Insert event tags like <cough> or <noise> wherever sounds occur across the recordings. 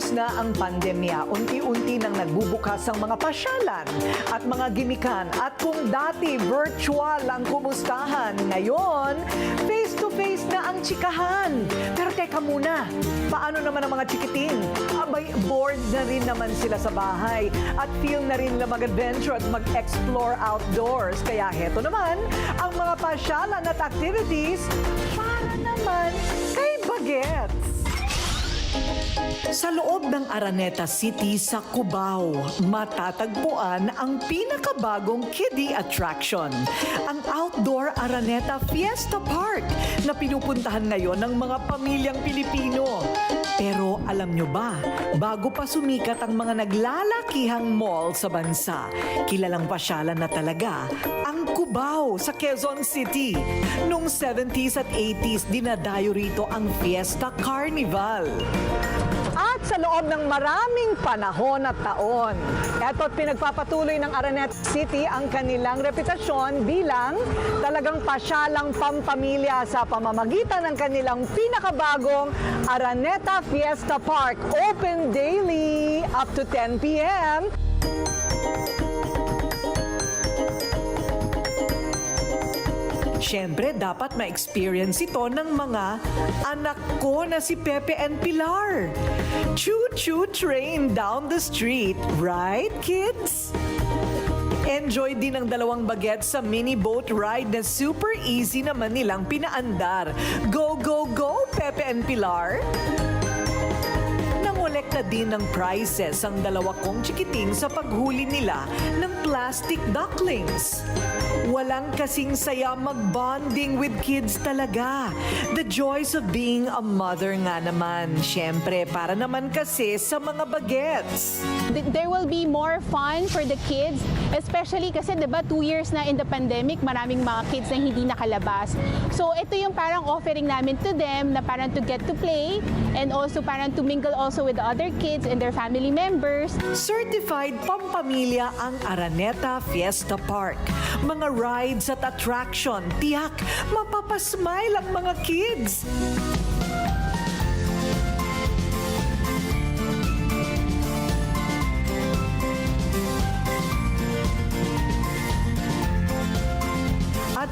Matapos na ang pandemya, unti-unti nang nagbubukas ang mga pasyalan at mga gimikan. At kung dati virtual ang kumustahan, ngayon face-to-face na ang chikahan. Pero teka muna, paano naman ang mga chikiting? Abay, bored na rin naman sila sa bahay at feel na rin na mag-adventure at mag-explore outdoors. Kaya heto naman, ang mga pasyalan at activities para naman kay Bagets. Sa loob ng Araneta City sa Cubao, matatagpuan ang pinakabagong kiddie attraction, ang Outdoor Araneta Fiesta Park na pinupuntahan ngayon ng mga pamilyang Pilipino. Pero alam nyo ba, bago pa sumikat ang mga naglalakihang mall sa bansa, kilalang pasyalan na talaga ang Cubao sa Quezon City. Noong 70s at 80s, dinadayo rito ang Fiesta Carnival. At sa loob ng maraming panahon at taon, eto't pinagpapatuloy ng Araneta City ang kanilang reputasyon bilang talagang pasyalang pampamilya sa pamamagitan ng kanilang pinakabagong Araneta Fiesta Park. Open daily up to 10 p.m. Siyempre, dapat ma-experience ito ng mga anak ko na si Pepe and Pilar. Choo-choo train down the street, right, kids? Enjoy din ang dalawang bagets sa mini boat ride na super easy naman nilang pinaandar. Go, go, go, Pepe and Pilar! Nangolekta din ng prizes ang dalawa kong chikiting sa paghuli nila ng plastic ducklings. Walang kasing saya mag-bonding with kids talaga. The joys of being a mother nga naman. Siyempre, para naman kasi sa mga bagets. th- there will be more fun for the kids, especially kasi 'di ba two years na in the pandemic, maraming mga kids na hindi nakalabas. So ito yung parang offering namin to them na parang to get to play and also parang to mingle also with the other kids and their family members. Certified pampamilya ang Araneta Fiesta Park. Mga rides at attraction, tiyak, mapapasmile ang mga kids.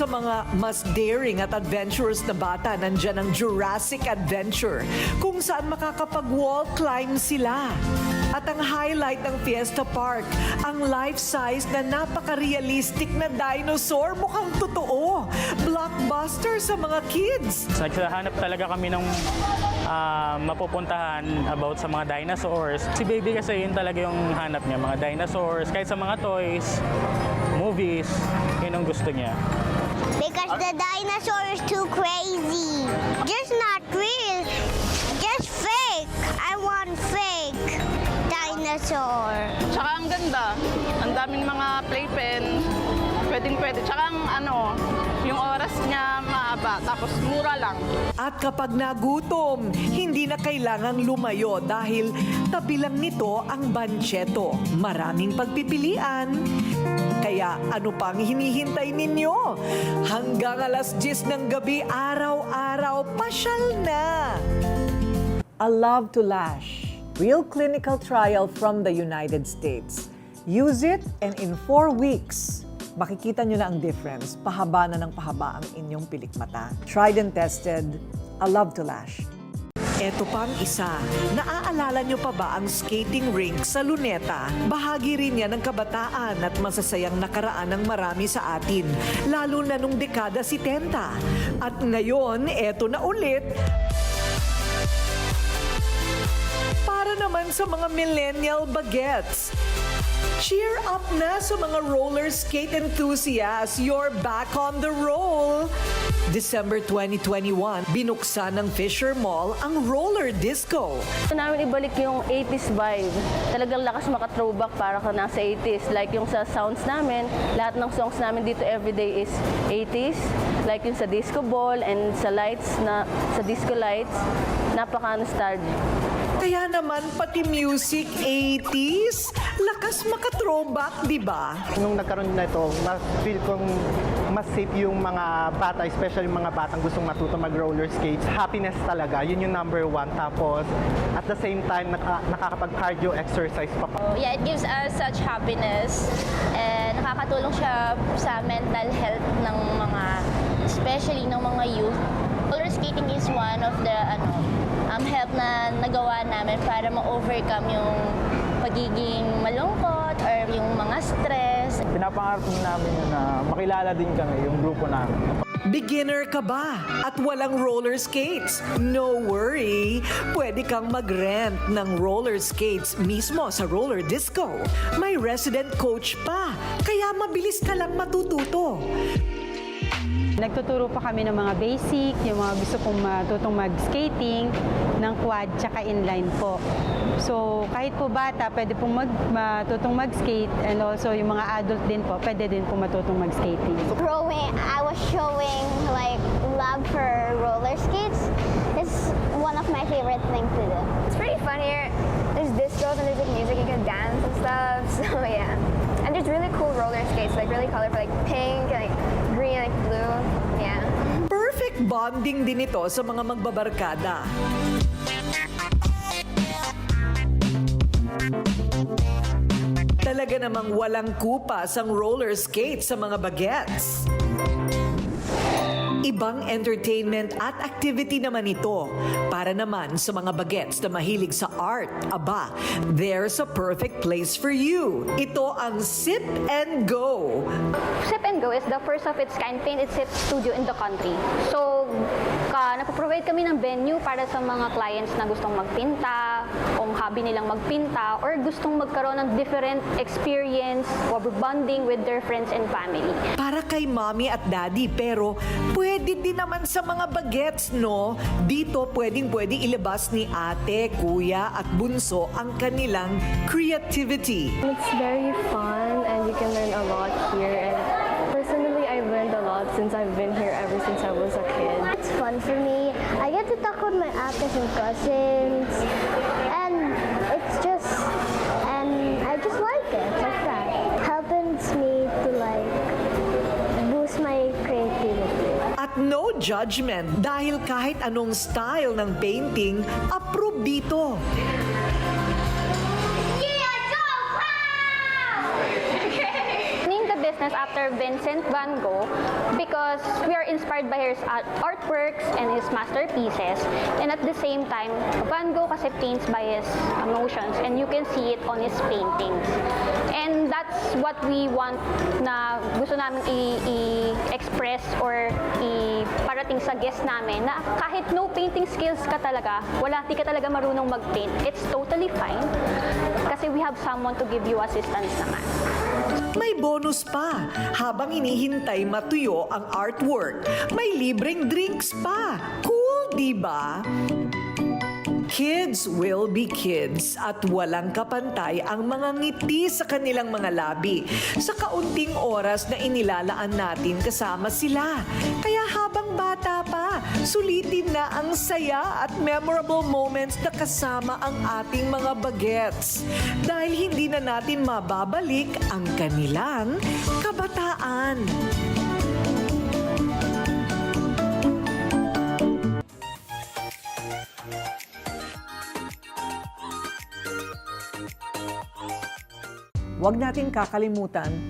Sa mga mas daring at adventurous na bata, nandyan ang Jurassic Adventure, kung saan makakapag-wall climb sila. At ang highlight ng Fiesta Park, ang life-size na napaka-realistic na dinosaur mukhang totoo. Blockbuster sa mga kids. Naghahanap talaga kami ng ah, mapupuntahan about sa mga dinosaurs. Si baby kasi yun talaga yung hanap niya, mga dinosaurs. Kahit sa mga toys, movies, yun ang gusto niya. Because the dinosaur is too crazy. Just not real. Just fake. I want fake dinosaur. Tsaka ang ganda. Ang daming mga playpen. Pwedeng pwede. Tsaka ang ano, yung oras niya maaba. Tapos mura lang. At kapag nagutom, hindi na kailangang lumayo dahil tabi lang nito ang bancheto. Maraming pagpipilian. Kaya ano pang hinihintay ninyo? Hanggang alas 10 ng gabi, araw-araw, pasyal na! A Love to Lash. Real clinical trial from the United States. Use it and in four weeks, makikita nyo na ang difference. Pahaba na ng pahaba ang inyong pilikmata. Tried and tested, A Love to Lash. Eto pang isa. Naaalala nyo pa ba ang skating rink sa Luneta? Bahagi rin yan ng kabataan at masasayang nakaraan ng marami sa atin, lalo na nung dekada 70. At ngayon, eto na ulit, para naman sa mga millennial bagets. Cheer up na sa mga roller skate enthusiasts. You're back on the roll. December 2021, binuksan ng Fisher Mall ang roller disco. Gusto namin ibalik yung 80s vibe. Talagang lakas maka-throwback para ka nasa 80s. Like yung sa sounds namin, lahat ng songs namin dito everyday is 80s. Like yung sa disco ball and sa lights na sa disco lights, napaka-nostalgic. Kaya naman pati music 80s, lakas maka-throwback, di ba? Nung nagkaroon na ito, mas feel kong mas safe yung mga bata, especially yung mga batang gustong matuto mag-roller skates. Happiness talaga, yun yung number one. Tapos, at the same time, naka, nakakapag-cardio exercise pa. Yeah, it gives us such happiness and nakakatulong siya sa mental health ng mga, especially ng mga youth. Skating is one of the ano, um, help na nagawa namin para ma-overcome yung pagiging malungkot or yung mga stress. Pinapangarap din namin yun na makilala din kami, yung grupo namin. Beginner ka ba at walang roller skates? No worry! Pwede kang mag-rent ng roller skates mismo sa roller disco. May resident coach pa, kaya mabilis ka lang matututo. Nagtuturo pa kami ng mga basic, yung mga gusto kong matutong mag-skating, ng quad tsaka inline po. So kahit po bata, pwede pong mag, matutong mag-skate and also yung mga adult din po, pwede din po matutong mag-skating. Growing, I was showing like love for roller skates. It's one of my favorite things to do. It's pretty fun here. There's discos and there's like music, you can dance and stuff. <laughs> So yeah. And there's really cool roller skates, like really colorful, like pink, like green, like blue. Yeah. Perfect bonding din ito sa mga magbabarkada. Talaga namang walang kupas ang roller skate sa mga bagets. Ibang entertainment at activity naman ito para naman sa mga bagets na mahilig sa art. Aba, there's a perfect place for you. Ito ang Sip and Go. Sip and Go is the first of its kind paint and sip studio in the country. So, ka, nagpo-provide kami ng venue para sa mga clients na gustong magpinta, kung hobby nilang magpinta, or gustong magkaroon ng different experience or bonding with their friends and family. Para kay mommy at daddy, pero pwede din naman sa mga bagets, no? Dito pwedeng pwede ilabas ni ate, kuya at bunso ang kanilang creativity. It's very fun and you can learn a lot here. And personally, I've learned a lot since I've been here ever since I was a kid. It's fun for me. I get to talk with my aunts and cousins, and it's just, and I just like it like that. Helps me to like boost my creativity. At no judgment dahil kahit anong style ng painting, approve dito. Business after Vincent van Gogh because we are inspired by his art- artworks and his masterpieces. And at the same time, Van Gogh kasi paints by his emotions and you can see it on his paintings. And that's what we want na gusto namin i-express or i-parating sa guests namin na kahit no painting skills ka talaga, wala, di ka talaga marunong mag-paint, it's totally fine kasi we have someone to give you assistance naman. May bonus pa. Habang inihintay matuyo ang artwork, may libreng drinks pa. Cool, di ba? Kids will be kids at walang kapantay ang mga ngiti sa kanilang mga labi sa kaunting oras na inilalaan natin kasama sila. Kaya habang bata sulitin na ang saya at memorable moments na kasama ang ating mga bagets. Dahil hindi na natin mababalik ang kanilang kabataan. Huwag natin kakalimutan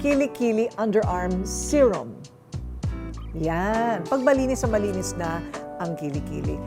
Kili-Kili Underarm Serum. Yan. Pag sa malinis na ang kilikili.